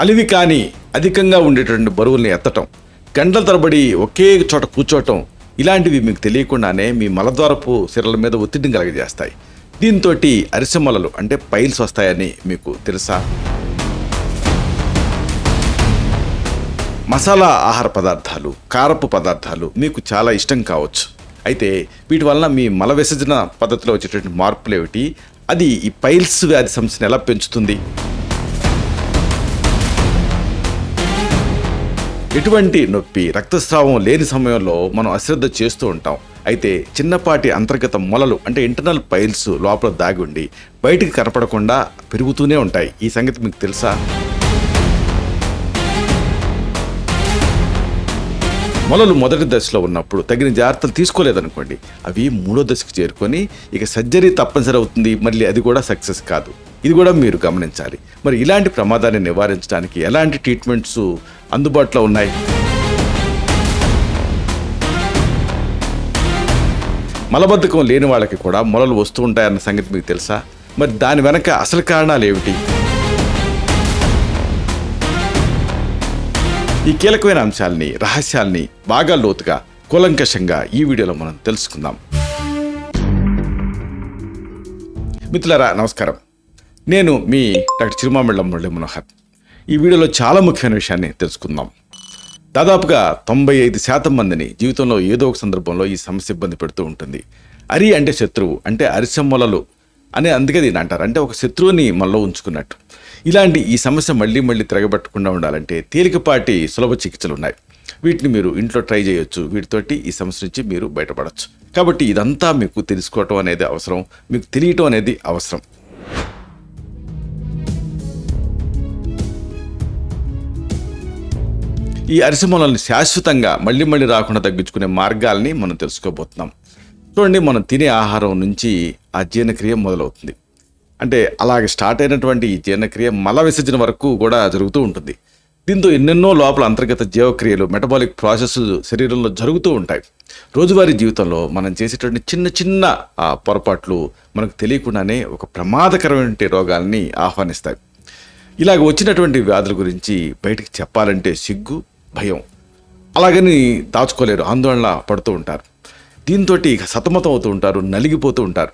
అలివి కానీ అధికంగా ఉండేటువంటి బరువుల్ని ఎత్తటం గంటల తరబడి ఒకే చోట కూర్చోవటం ఇలాంటివి మీకు తెలియకుండానే మీ మలద్వారపు సిరల మీద ఒత్తిడిని కలగజేస్తాయి. దీంతో అరిసెమలలు అంటే పైల్స్ వస్తాయని మీకు తెలుసా? మసాలా ఆహార పదార్థాలు కారపు పదార్థాలు మీకు చాలా ఇష్టం కావచ్చు. అయితే వీటి వలన మీ మల విసర్జన పద్ధతిలో వచ్చేటువంటి మార్పులు ఏమిటి అది ఈ పైల్స్ వ్యాధి సమస్యను ఎలా పెంచుతుంది? ఎటువంటి నొప్పి రక్తస్రావం లేని సమయంలో మనం అశ్రద్ధ చేస్తూ ఉంటాం. అయితే చిన్నపాటి అంతర్గత మొలలు అంటే ఇంటర్నల్ పైల్స్ లోపల దాగి ఉండి బయటికి కనపడకుండా పెరుగుతూనే ఉంటాయి. ఈ సంగతి మీకు తెలుసా? మొలలు మొదటి దశలో ఉన్నప్పుడు తగిన జాగ్రత్తలు తీసుకోలేదనుకోండి. అవి మూడో దశకు చేరుకొని ఇక సర్జరీ తప్పనిసరి అవుతుంది. మళ్ళీ అది కూడా సక్సెస్ కాదు. ఇది కూడా మీరు గమనించాలి. మరి ఇలాంటి ప్రమాదాన్ని నివారించడానికి ఎలాంటి ట్రీట్మెంట్స్ అందుబాటులో ఉన్నాయి. మలబద్ధకం లేని వాళ్ళకి కూడా మొలలు వస్తూ ఉంటాయన్న సంగతి మీకు తెలుసా? మరి దాని వెనక అసలు కారణాలు ఏమిటి? ఈ కీలకమైన అంశాలని రహస్యాల్ని బాగా లోతుగా కూలంకషంగా ఈ వీడియోలో మనం తెలుసుకుందాం. మిత్రులారా నమస్కారం. నేను మీ డాక్టర్ చిరుమామిళ్ళ మురళి మనోహర్. ఈ వీడియోలో చాలా ముఖ్యమైన విషయాన్ని తెలుసుకుందాం. దాదాపుగా తొంభై ఐదు శాతం మందిని జీవితంలో ఏదో ఒక సందర్భంలో ఈ సమస్య ఇబ్బంది పెడుతూ ఉంటుంది. అరి అంటే శత్రువు అంటే అరిసమ్మలలు అనే అందుకే దీని అంటారు. అంటే ఒక శత్రువుని మనలో ఉంచుకున్నట్టు. ఇలాంటి ఈ సమస్య మళ్ళీ మళ్ళీ తిరగబట్టకుండా ఉండాలంటే తేలికపాటి సులభ చికిత్సలు ఉన్నాయి వీటిని మీరు ఇంట్లో ట్రై చేయొచ్చు. వీటితోటి ఈ సమస్య నుంచి మీరు బయటపడవచ్చు కాబట్టి ఇదంతా మీకు తెలుసుకోవటం అనేది అవసరం. మీకు తెలియటం అనేది అవసరం. ఈ అరిసెమూలని శాశ్వతంగా మళ్ళీ మళ్ళీ రాకుండా తగ్గించుకునే మార్గాల్ని మనం తెలుసుకోబోతున్నాం. చూడండి మనం తినే ఆహారం నుంచి ఆ జీర్ణక్రియ మొదలవుతుంది. అంటే అలాగే స్టార్ట్ అయినటువంటి ఈ జీర్ణక్రియ మల విసర్జన వరకు కూడా జరుగుతూ ఉంటుంది. దీంతో ఎన్నెన్నో లోపల అంతర్గత జీవక్రియలు మెటబాలిక్ ప్రాసెస్ శరీరంలో జరుగుతూ ఉంటాయి. రోజువారీ జీవితంలో మనం చేసేటువంటి చిన్న చిన్న పొరపాట్లు మనకు తెలియకుండానే ఒక ప్రమాదకరమైన రోగాల్ని ఆహ్వానిస్తాయి. ఇలాగ వచ్చినటువంటి వ్యాధుల గురించి బయటికి చెప్పాలంటే సిగ్గు భయం. అలాగని దాచుకోలేరు ఆందోళన పడుతూ ఉంటారు. దీంతో ఇక సతమతం అవుతూ ఉంటారు నలిగిపోతూ ఉంటారు.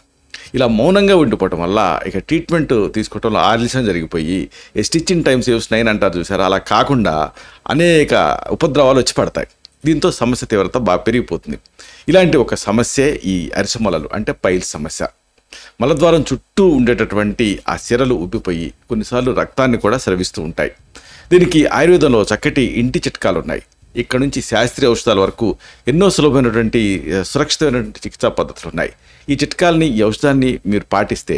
ఇలా మౌనంగా ఉండిపోవటం వల్ల ఇక ట్రీట్మెంట్ తీసుకోవటంలో ఆలస్యం జరిగిపోయి స్టిచ్చింగ్ టైం సేవ్స్ నైన్ అంటారు చూసారు? అలా కాకుండా అనేక ఉపద్రవాలు వచ్చి పడతాయి. దీంతో సమస్య తీవ్రత బాగా పెరిగిపోతుంది. ఇలాంటి ఒక సమస్యే ఈ అరిసెమలలు అంటే పైల్స్ సమస్య. మలద్వారం చుట్టూ ఉండేటటువంటి ఆ సిరలు ఉబ్బిపోయి కొన్నిసార్లు రక్తాన్ని కూడా స్రవిస్తూ ఉంటాయి. దీనికి ఆయుర్వేదంలో చక్కటి ఇంటి చిట్కాలు ఉన్నాయి ఇక్కడ నుంచి శాస్త్రీయ ఔషధాల వరకు ఎన్నో సులభమైనటువంటి సురక్షితమైనటువంటి చికిత్సా పద్ధతులు ఉన్నాయి ఈ చిట్కాలని ఈ ఔషధాన్ని మీరు పాటిస్తే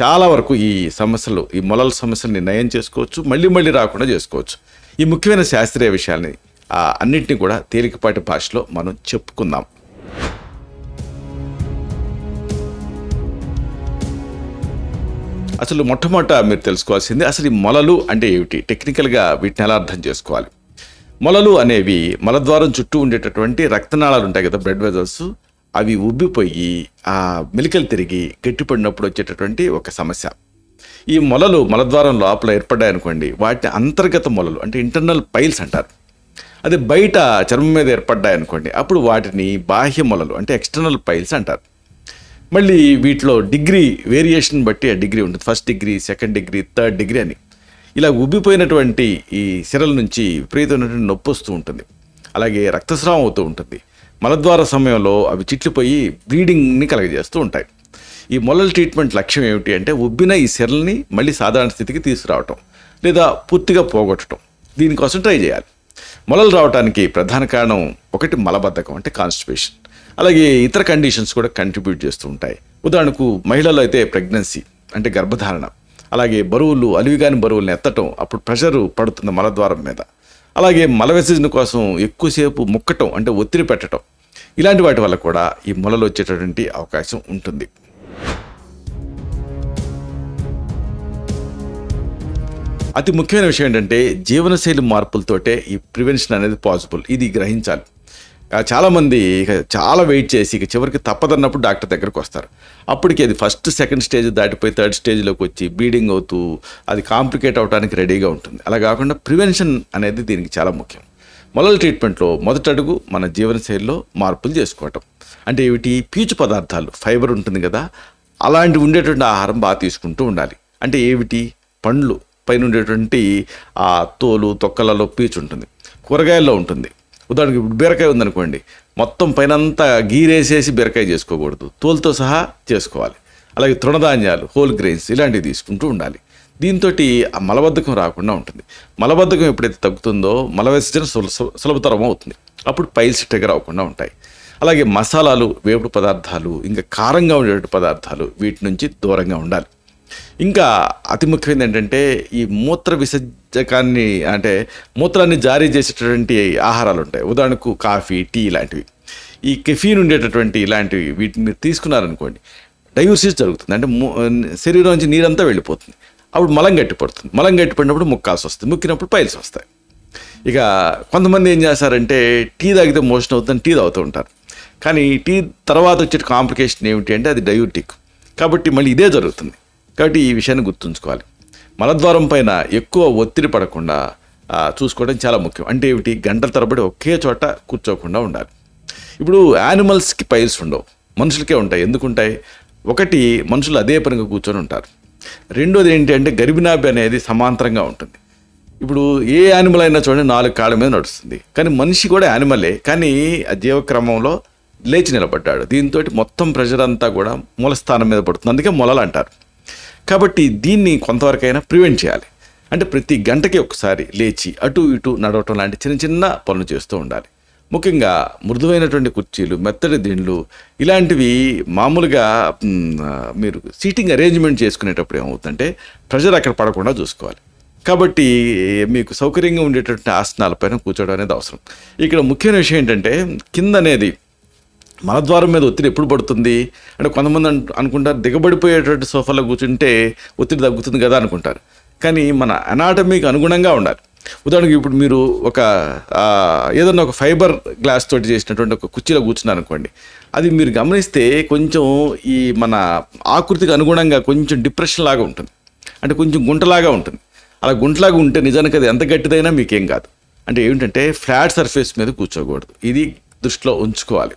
చాలా వరకు ఈ సమస్యలు ఈ మొలల సమస్యల్ని నయం చేసుకోవచ్చు మళ్ళీ మళ్ళీ రాకుండా చేసుకోవచ్చు. ఈ ముఖ్యమైన శాస్త్రీయ విషయాల్ని అన్నింటినీ కూడా తేలికపాటి భాషలో మనం చెప్పుకుందాం. అసలు మొట్టమొదట మీరు తెలుసుకోవాల్సింది అసలు ఈ మొలలు అంటే ఏమిటి? టెక్నికల్గా వీటిని ఎలా అర్థం చేసుకోవాలి? మొలలు అనేవి మలద్వారం చుట్టూ ఉండేటటువంటి రక్తనాళాలు ఉంటాయి కదా బ్లడ్ వెజల్స్ అవి ఉబ్బిపోయి ఆ మెలికలు తిరిగి గట్టిపడినప్పుడు వచ్చేటటువంటి ఒక సమస్య. ఈ మొలలు మలద్వారం లోపల ఏర్పడ్డాయనుకోండి వాటిని అంతర్గత మొలలు అంటే ఇంటర్నల్ పైల్స్ అంటారు. అదే బయట చర్మం మీద ఏర్పడ్డాయనుకోండి అప్పుడు వాటిని బాహ్య మొలలు అంటే ఎక్స్టర్నల్ పైల్స్ అంటారు. మళ్ళీ వీటిలో డిగ్రీ వేరియేషన్ బట్టి ఆ డిగ్రీ ఉంటుంది. First degree second degree third degree అని. ఇలా ఉబ్బిపోయినటువంటి ఈ సిరల నుంచి విపరీతమైనటువంటి నొప్పి వస్తూ ఉంటుంది. అలాగే రక్తస్రావం అవుతూ ఉంటుంది. మలద్వార సమయంలో అవి చిట్లిపోయి బ్లీడింగ్ని కలగజేస్తూ ఉంటాయి. ఈ మొలల ట్రీట్మెంట్ లక్ష్యం ఏమిటి అంటే ఉబ్బిన ఈ సిరల్ని మళ్ళీ సాధారణ స్థితికి తీసుకురావటం లేదా పూర్తిగా పోగొట్టడం దీనికోసం ట్రై చేయాలి. మొలలు రావడానికి ప్రధాన కారణం ఒకటి మలబద్ధకం అంటే కాన్స్టిపేషన్. అలాగే ఇతర కండిషన్స్ కూడా కంట్రిబ్యూట్ చేస్తూ ఉంటాయి. ఉదాహరణకు మహిళల్లో అయితే ప్రెగ్నెన్సీ అంటే గర్భధారణ. అలాగే బరువులు అలివిగాని బరువులను ఎత్తటం అప్పుడు ప్రెషర్ పడుతుంది మలద్వారం మీద. అలాగే మల విసర్జన కోసం ఎక్కువసేపు ముక్కటం అంటే ఒత్తిడి పెట్టడం ఇలాంటి వాటి వల్ల కూడా ఈ మొలలు వచ్చేటటువంటి అవకాశం ఉంటుంది. అతి ముఖ్యమైన విషయం ఏంటంటే జీవనశైలి మార్పులతోటే ఈ ప్రివెన్షన్ అనేది పాసిబుల్ ఇది గ్రహించాలి. చాలామంది ఇక చాలా వెయిట్ చేసి ఇక చివరికి తప్పదన్నప్పుడు డాక్టర్ దగ్గరకు వస్తారు. అప్పటికి అది ఫస్ట్ సెకండ్ స్టేజ్ దాటిపోయి థర్డ్ స్టేజ్లోకి వచ్చి బ్లీడింగ్ అవుతూ అది కాంప్లికేట్ అవడానికి రెడీగా ఉంటుంది. అలా కాకుండా ప్రివెన్షన్ అనేది దీనికి చాలా ముఖ్యం. మొలల ట్రీట్మెంట్లో మొదటి అడుగు మన జీవనశైలిలో మార్పులు చేసుకోవటం. అంటే ఏమిటి? పీచు పదార్థాలు ఫైబర్ ఉంటుంది కదా అలాంటి ఉండేటువంటి ఆహారం బాగా తీసుకుంటూ ఉండాలి. అంటే ఏమిటి? పండ్లు పైన ఉండేటువంటి ఆ తోలు తొక్కలలో పీచు ఉంటుంది. కూరగాయల్లో ఉంటుంది. ఉదాహరణకి ఇప్పుడు బీరకాయ ఉందనుకోండి మొత్తం పైనంతా గీరేసేసి బీరకాయ చేసుకోకూడదు. తోలుతో సహా చేసుకోవాలి. అలాగే తృణధాన్యాలు హోల్ గ్రెయిన్స్ ఇలాంటివి తీసుకుంటూ ఉండాలి. దీంతో ఆ మలబద్ధకం రాకుండా ఉంటుంది. మలబద్ధకం ఎప్పుడైతే తగ్గుతుందో మల విసర్జన సుల- సు- సులభతరం అవుతుంది. అప్పుడు పైల్స్ ట్రిగర్ అవ్వకుండా ఉంటాయి. అలాగే మసాలాలు వేపుడు పదార్థాలు ఇంకా కారంగా ఉండేటువంటి పదార్థాలు వీటి నుంచి దూరంగా ఉండాలి. ఇంకా అతి ముఖ్యమైనది ఏంటంటే ఈ మూత్ర విసర్జకాన్ని అంటే మూత్రాన్ని జారీ చేసేటటువంటి ఆహారాలు ఉంటాయి ఉదాహరణకు కాఫీ టీ ఇలాంటివి. ఈ కెఫీన్ ఉండేటటువంటి ఇలాంటివి వీటిని తీసుకున్నారనుకోండి డయూసిస్ జరుగుతుంది. అంటే శరీరం నుంచి నీరంతా వెళ్ళిపోతుంది. అప్పుడు మలం గట్టిపడుతుంది. మలం గట్టిపడినప్పుడు ముక్కాల్సి వస్తుంది ముక్కినప్పుడు పైల్స్ వస్తాయి. ఇక కొంతమంది ఏం చేస్తారంటే టీ తాగితే మోషన్ అవుతుందని టీ తాగుతూ ఉంటారు. కానీ టీ తర్వాత వచ్చే కాంప్లికేషన్ ఏమిటి అంటే అది డయూటిక్. కాబట్టి మళ్ళీ ఇదే జరుగుతుంది. కాబట్టి ఈ విషయాన్ని గుర్తుంచుకోవాలి. మలద్వారం పైన ఎక్కువ ఒత్తిడి పడకుండా చూసుకోవడం చాలా ముఖ్యం. అంటే ఏమిటి? గంటల తరబడి ఒకే చోట కూర్చోకుండా ఉండాలి. ఇప్పుడు యానిమల్స్కి పైల్స్ ఉండవు. మనుషులకే ఉంటాయి. ఎందుకు ఉంటాయి ఒకటి మనుషులు అదే పనిగా కూర్చొని ఉంటారు. రెండోది ఏంటి అంటే గరిబినాభి అనేది సమాంతరంగా ఉంటుంది. ఇప్పుడు ఏ యానిమల్ అయినా చూడండి నాలుగు కాళ్ళ మీద నడుస్తుంది. కానీ మనిషి కూడా యానిమలే కానీ ఆ జీవక్రమంలో లేచి నిలబడ్డాడు. దీంతో మొత్తం ప్రెషర్ అంతా కూడా మూలస్థానం మీద పడుతుంది. అందుకే మొలలు అంటారు. కాబట్టి దీన్ని కొంతవరకైనా ప్రివెంట్ చేయాలి. అంటే ప్రతి గంటకి ఒకసారి లేచి అటు ఇటు నడవటం లాంటి చిన్న చిన్న పనులు చేస్తూ ఉండాలి. ముఖ్యంగా మృదువైనటువంటి కుర్చీలు మెత్తడి దిండ్లు ఇలాంటివి మామూలుగా మీరు సీటింగ్ అరేంజ్మెంట్ చేసుకునేటప్పుడు ఏమవుతుందంటే ప్రెషర్ అక్కడ పడకుండా చూసుకోవాలి. కాబట్టి మీకు సౌకర్యంగా ఉండేటటువంటి ఆసనాలపైన కూర్చోవడం అనేది అవసరం. ఇక్కడ ముఖ్యమైన విషయం ఏంటంటే కింద అనేది మలద్వారం మీద ఒత్తిడి ఎప్పుడు పడుతుంది? అంటే కొంతమంది అనుకుంటారు దిగబడిపోయేటువంటి సోఫాలో కూర్చుంటే ఒత్తిడి తగ్గుతుంది కదా అనుకుంటారు. కానీ మన అనాటమీకి అనుగుణంగా ఉండాలి. ఉదాహరణకి ఇప్పుడు మీరు ఒక ఏదన్నా ఒక ఫైబర్ గ్లాస్ తోటి చేసినటువంటి ఒక కుర్చీలో కూర్చున్నారు అనుకోండి అది మీరు గమనిస్తే కొంచెం ఈ మన ఆకృతికి అనుగుణంగా కొంచెం డిప్రెషన్ లాగా ఉంటుంది. అంటే కొంచెం గుంటలాగా ఉంటుంది. అలా గుంటలాగా ఉంటే నిజానికి అది ఎంత గట్టిదైనా మీకేం కాదు. అంటే ఏమిటంటే ఫ్లాట్ సర్ఫేస్ మీద కూర్చోకూడదు. ఇది దృష్టిలో ఉంచుకోవాలి.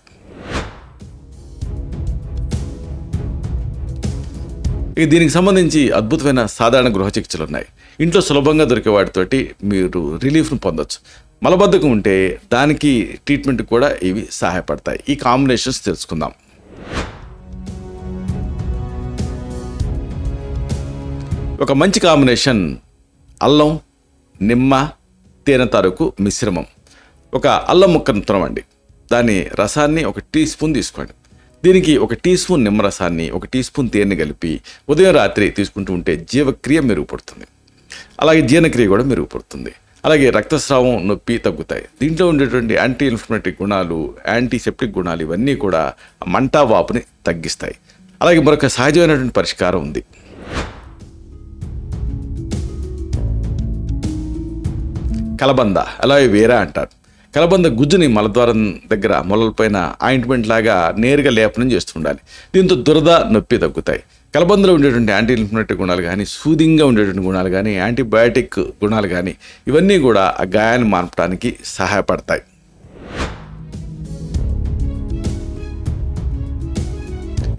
ఇక దీనికి సంబంధించి అద్భుతమైన సాధారణ గృహ చికిత్సలు ఉన్నాయి. ఇంట్లో సులభంగా దొరికే వాటితోటి మీరు రిలీఫ్ను పొందొచ్చు. మలబద్ధకం ఉంటే దానికి ట్రీట్మెంట్ కూడా ఇవి సహాయపడతాయి. ఈ కాంబినేషన్స్ తెలుసుకుందాం. ఒక మంచి కాంబినేషన్ అల్లం నిమ్మ తేనె తాలూకు మిశ్రమం. ఒక అల్లం ముక్కను తునవండి దాని రసాన్ని ఒక టీ స్పూన్ తీసుకోండి. దీనికి ఒక టీ స్పూన్ నిమ్మరసాన్ని ఒక టీ స్పూన్ తేనె కలిపి ఉదయం రాత్రి తీసుకుంటూ ఉంటే జీవక్రియ మెరుగుపడుతుంది. అలాగే జీర్ణక్రియ కూడా మెరుగుపడుతుంది. అలాగే రక్తస్రావం నొప్పి తగ్గుతాయి. దీంట్లో ఉండేటువంటి యాంటీ ఇన్ఫ్లమేటరీ గుణాలు యాంటీసెప్టిక్ గుణాలు ఇవన్నీ కూడా మంట వాపుని తగ్గిస్తాయి. అలాగే మరొక సహజమైనటువంటి పరిష్కారం ఉంది. కలబంద అలాగే వేరా అంటారు. కలబంద గుజ్జుని మలద్వారం దగ్గర మొలలపైన ఆయింట్మెంట్ లాగా నేరుగా లేపనం చేస్తుండాలి. దీంతో దురద నొప్పి తగ్గుతాయి. కలబందలో ఉండేటువంటి యాంటీ ఇన్ఫ్లమేటరీ గుణాలు కానీ సూదింగ్గా ఉండేటువంటి గుణాలు కానీ యాంటీబయాటిక్ గుణాలు కానీ ఇవన్నీ కూడా ఆ గాయాన్ని మార్పడానికి సహాయపడతాయి.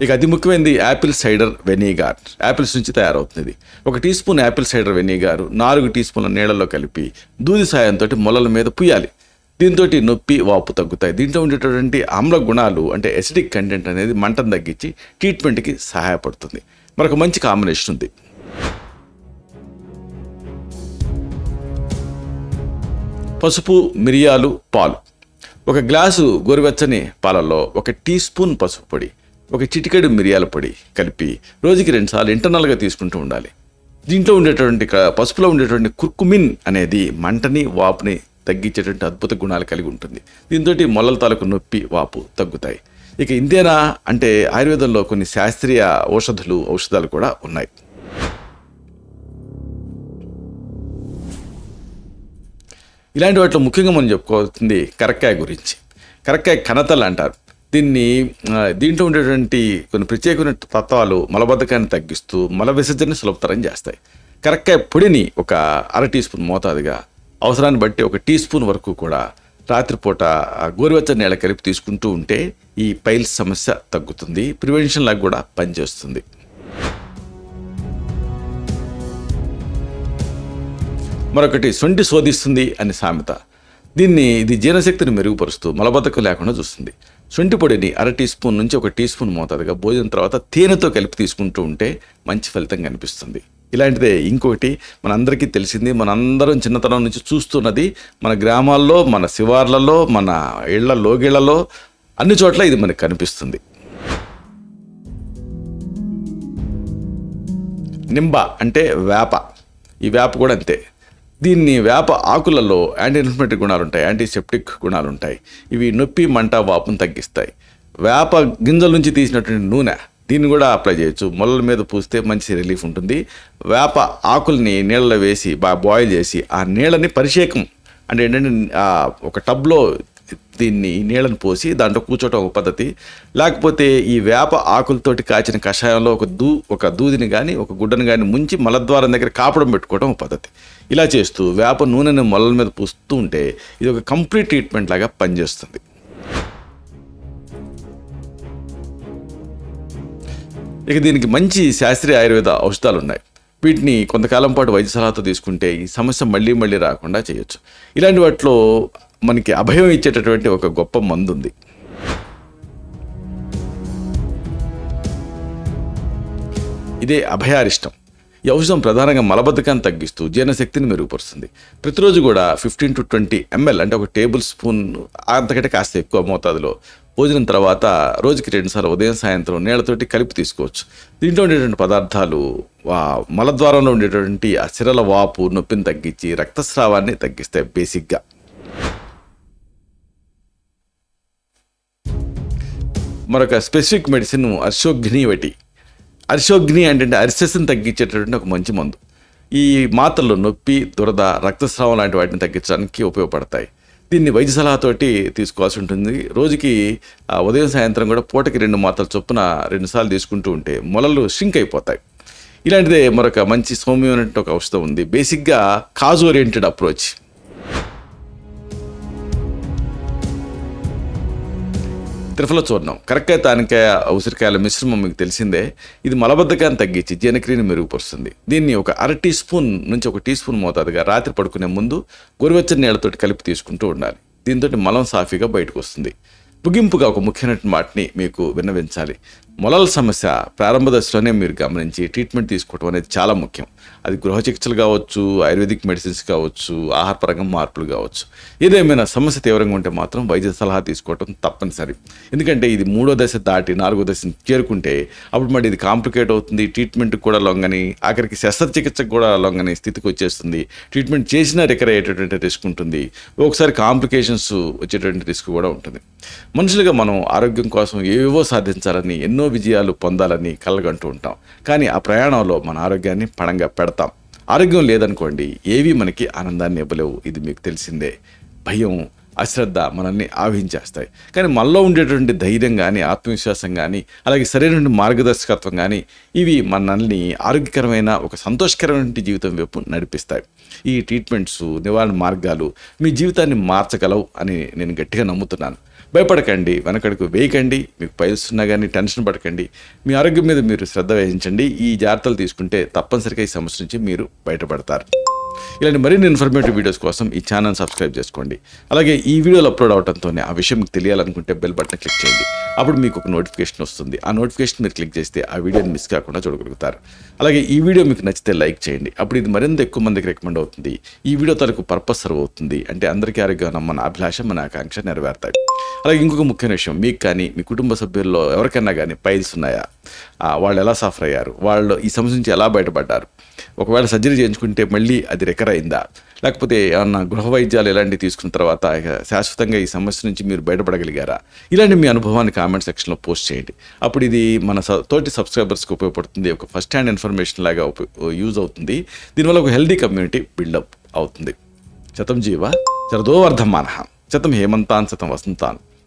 ఇక అతి ముఖ్యమైనది యాపిల్ సైడర్ వెనిగార్. యాపిల్స్ నుంచి తయారవుతుంది ఒక tea spoon apple cider vinegar నాలుగు టీ స్పూన్ల నీళ్ళలో కలిపి దూది సాయంతో మొలల మీద పుయ్యాలి. దీంతో నొప్పి వాపు తగ్గుతాయి. దీంట్లో ఉండేటటువంటి ఆమ్ల గుణాలు అంటే ఎసిడిక్ కంటెంట్ అనేది మంటను తగ్గించి ట్రీట్మెంట్కి సహాయపడుతుంది. మరొక మంచి కాంబినేషన్ ఉంది. పసుపు మిరియాలు పాలు. ఒక గ్లాసు గోరువెచ్చని పాలల్లో ఒక టీ స్పూన్ పసుపు పొడి ఒక చిటికెడు మిరియాల పొడి కలిపి రోజుకి రెండుసార్లు ఇంటర్నల్గా తీసుకుంటూ ఉండాలి. దీంట్లో ఉండేటువంటి పసుపులో ఉండేటువంటి కుర్కుమిన్ అనేది మంటని వాపుని తగ్గించేటువంటి అద్భుత గుణాలు కలిగి ఉంటుంది. దీంతో మొలల తాలూకు నొప్పి వాపు తగ్గుతాయి. ఇక ఇంతేనా అంటే ఆయుర్వేదంలో కొన్ని శాస్త్రీయ ఔషధులు ఔషధాలు కూడా ఉన్నాయి. ఇలాంటి వాటిలో ముఖ్యంగా మనం చెప్పుకోవాల్సింది కరక్కాయ గురించి. కరక్కాయ కనతలు అంటారు. దీన్ని దీంట్లో ఉండేటువంటి కొన్ని ప్రత్యేకమైన తత్వాలు మలబద్ధకాన్ని తగ్గిస్తూ మల విసర్జన సులభతరం చేస్తాయి. కరక్కాయ పొడిని ఒక అర టీ స్పూన్ మోతాదుగా అవసరాన్ని బట్టి ఒక టీ స్పూన్ వరకు కూడా రాత్రిపూట గోరువెచ్చని నీళ్ళ కలిపి తీసుకుంటూ ఉంటే ఈ పైల్స్ సమస్య తగ్గుతుంది. ప్రివెన్షన్ లాగా కూడా పనిచేస్తుంది. మరొకటి సొంటి శోధిస్తుంది అని సామెత. దీన్ని ఇది జీర్ణశక్తిని మెరుగుపరుస్తూ మలబద్ధకం లేకుండా చూస్తుంది. సొంటి పొడిని అర టీ స్పూన్ నుంచి ఒక టీ స్పూన్ మోతాదుగా భోజనం తర్వాత తేనెతో కలిపి తీసుకుంటూ ఉంటే మంచి ఫలితం కనిపిస్తుంది. ఇలాంటిదే. ఇంకొకటి మనందరికీ తెలిసింది మనందరం చిన్నతనం నుంచి చూస్తున్నది మన గ్రామాల్లో మన శివార్లలో మన ఇళ్ళ లోగిళ్ళలో అన్ని చోట్ల ఇది మనకు కనిపిస్తుంది. నింబ అంటే వేప. ఈ వేప కూడా అంతే. దీన్ని వేప ఆకులలో యాంటీ ఇన్ఫ్లమేటరీ గుణాలు ఉంటాయి యాంటీసెప్టిక్ గుణాలు ఉంటాయి. ఇవి నొప్పి మంట వాపును తగ్గిస్తాయి. వేప గింజల నుంచి తీసినటువంటి నూనె దీన్ని కూడా అప్లై చేయొచ్చు. మొలల మీద పూస్తే మంచి రిలీఫ్ ఉంటుంది. వేప ఆకుల్ని నీళ్ళలో వేసి బాగా బాయిల్ చేసి ఆ నీళ్ళని పరిషేకం అంటే ఏంటంటే ఒక టబ్లో దీన్ని నీళ్ళని పోసి దాంట్లో కూర్చోవటం ఒక పద్ధతి. లేకపోతే ఈ వేప ఆకులతోటి కాచిన కషాయంలో ఒక దూ ఒక దూదిని కానీ ఒక గుడ్డను కానీ ముంచి మలద్వారం దగ్గర కాపడం పెట్టుకోవడం ఒక పద్ధతి. ఇలా చేస్తూ వేప నూనెను మొలల మీద పూస్తూ ఉంటే ఇది ఒక కంప్లీట్ ట్రీట్మెంట్ లాగా పనిచేస్తుంది. ఇక దీనికి మంచి శాస్త్రీయ ఆయుర్వేద ఔషధాలు ఉన్నాయి వీటిని కొంతకాలం పాటు వైద్య సలహాతో తీసుకుంటే ఈ సమస్య మళ్ళీ మళ్ళీ రాకుండా చేయొచ్చు. ఇలాంటి వాటిలో మనకి అభయం ఇచ్చేటటువంటి ఒక గొప్ప మందు ఉంది ఇదే అభయారిష్టం. ఈ ఔషధం ప్రధానంగా మలబద్ధకాన్ని తగ్గిస్తూ జీర్ణశక్తిని మెరుగుపరుస్తుంది. ప్రతిరోజు కూడా ఫిఫ్టీన్ టు ట్వంటీ ఎంఎల్ అంటే ఒక టేబుల్ స్పూన్ అంతకంటే కాస్త ఎక్కువ మోతాదులో భోజనం తర్వాత రోజుకి రెండుసార్లు ఉదయం సాయంత్రం నీళ్ళతోటి కలిపి తీసుకోవచ్చు. దీంట్లో ఉండేటువంటి పదార్థాలు మలద్వారంలో ఉండేటువంటి ఆ సిరల వాపు నొప్పిని తగ్గించి రక్తస్రావాన్ని తగ్గిస్తాయి బేసిక్గా. మరొక స్పెసిఫిక్ మెడిసిన్ అర్షోగ్ని వటి. అర్షోగ్ని అంటే అరిసెస్ని తగ్గించేటటువంటి ఒక మంచి మందు. ఈ మాత్రలు నొప్పి దురద రక్తస్రావం లాంటి వాటిని తగ్గించడానికి ఉపయోగపడతాయి. దీన్ని వైద్య సలహాతోటి తీసుకోవాల్సి ఉంటుంది. రోజుకి ఉదయం సాయంత్రం కూడా పూటకి రెండు మాత్రలు చొప్పున రెండుసార్లు తీసుకుంటూ ఉంటే మొలలు షింక్ అయిపోతాయి. ఇలాంటిదే మరొక మంచి సౌమ్యమైనటువంటి ఒక ఔషధం ఉంది. బేసిక్గా కాజ్ ఓరియంటెడ్ అప్రోచ్. త్రిఫల చూర్ణం. కరక్కాయ తానికాయ ఉసిరికాయల మిశ్రమం మీకు తెలిసిందే. ఇది మలబద్ధకాన్ని తగ్గించి జీర్ణక్రియను మెరుగుపరుస్తుంది. దీన్ని ఒక అర టీ స్పూన్ నుంచి ఒక టీ స్పూన్ మోతాదుగా రాత్రి పడుకునే ముందు గోరువెచ్చని నీళ్ళతోటి కలిపి తీసుకుంటూ ఉండాలి. దీంతో మలం సాఫీగా బయటకు వస్తుంది. ముగింపుగా ఒక ముఖ్యమైన మాటని మీకు విన్నవించాలి. మొలల సమస్య ప్రారంభ దశలోనే మీరు గమనించి ట్రీట్మెంట్ తీసుకోవడం అనేది చాలా ముఖ్యం. అది గృహ చికిత్సలు కావచ్చు ఆయుర్వేదిక్ మెడిసిన్స్ కావచ్చు ఆహారపరంగా మార్పులు కావచ్చు. ఏదేమైనా సమస్య తీవ్రంగా ఉంటే మాత్రం వైద్య సలహా తీసుకోవడం తప్పనిసరి. ఎందుకంటే ఇది మూడో దశ దాటి నాలుగో దశ చేరుకుంటే అప్పుడు మరి ఇది కాంప్లికేట్ అవుతుంది ట్రీట్మెంట్ కూడా లొంగని ఆఖరికి శస్త్రచికిత్సకు కూడా లొంగని స్థితికి వచ్చేస్తుంది. ట్రీట్మెంట్ చేసినా రికర్ అయ్యేటటువంటి రిస్క్ ఉంటుంది. ఒకసారి కాంప్లికేషన్స్ వచ్చేటువంటి రిస్క్ కూడా ఉంటుంది. మనుషులుగా మనం ఆరోగ్యం కోసం ఏవేవో సాధించాలని ఎన్నో విజయాలు పొందాలని కలగంటూ ఉంటాం. కానీ ఆ ప్రయాణంలో మన ఆరోగ్యాన్ని పణంగా పెడతాం. ఆరోగ్యం లేదనుకోండి ఏవి మనకి ఆనందాన్ని ఇవ్వలేవు. ఇది మీకు తెలిసిందే. భయం అశ్రద్ధ మనల్ని ఆవహించేస్తాయి. కానీ మనలో ఉండేటువంటి ధైర్యం కానీ ఆత్మవిశ్వాసం కానీ అలాగే సరైన మార్గదర్శకత్వం కానీ ఇవి మనల్ని ఆరోగ్యకరమైన ఒక సంతోషకరమైన జీవితం వైపు నడిపిస్తాయి. ఈ ట్రీట్మెంట్స్ నివారణ మార్గాలు మీ జీవితాన్ని మార్చగలవు అని నేను గట్టిగా నమ్ముతున్నాను. భయపడకండి వెనకడుకు వేయకండి మీకు పైల్స్ ఉన్నా కానీ టెన్షన్ పడకండి. మీ ఆరోగ్యం మీద మీరు శ్రద్ధ వహించండి. ఈ జాగ్రత్తలు తీసుకుంటే తప్పనిసరిగా ఈ సమస్య నుంచి మీరు బయటపడతారు. ఇలాంటి మరిన్ని ఇన్ఫర్మేటివ్ వీడియోస్ కోసం ఈ ఛానల్ సబ్స్క్రైబ్ చేసుకోండి. అలాగే ఈ వీడియోలు అప్లోడ్ అవడంతోనే ఆ విషయం మీకు తెలియాలనుకుంటే బెల్ బటన్ క్లిక్ చేయండి. అప్పుడు మీకు ఒక నోటిఫికేషన్ వస్తుంది. ఆ నోటిఫికేషన్ మీరు క్లిక్ చేస్తే ఆ వీడియోని మిస్ కాకుండా చూడగలుగుతారు. అలాగే ఈ వీడియో మీకు నచ్చితే లైక్ చేయండి. అప్పుడు ఇది మరింత ఎక్కువ మందికి రికమెండ్ అవుతుంది. ఈ వీడియో తనకు పర్పస్ సర్వ్ అవుతుంది. అంటే అందరికీ ఆరోగ్యం మన అభిలాష మన ఆకాంక్ష నెరవేరుతాయి. అలాగే ఇంకొక ముఖ్యమైన విషయం మీకు కానీ మీ కుటుంబ సభ్యుల్లో ఎవరికైనా కానీ పైల్స్ ఉన్నాయా? వాళ్ళు ఎలా సఫర్ అయ్యారు? వాళ్ళు ఈ సమస్య నుంచి ఎలా బయటపడ్డారు? ఒకవేళ సర్జరీ చేయించుకుంటే మళ్ళీ అది రికర్ అయిందా? లేకపోతే ఏమన్నా గృహ వైద్యాలు ఇలాంటివి తీసుకున్న తర్వాత శాశ్వతంగా ఈ సమస్య నుంచి మీరు బయటపడగలిగారా? ఇలాంటి మీ అనుభవాన్ని కామెంట్ సెక్షన్లో పోస్ట్ చేయండి. అప్పుడు ఇది మన స- తోటి సబ్స్క్రైబర్స్కి ఉపయోగపడుతుంది. ఒక ఫస్ట్ హ్యాండ్ ఇన్ఫర్మేషన్ లాగా యూజ్ అవుతుంది. దీనివల్ల ఒక హెల్దీ కమ్యూనిటీ బిల్డప్ అవుతుంది. శతం జీవ శరదో వర్ధమాన. శతం హేమంతాన్ శతం వసంతాన్.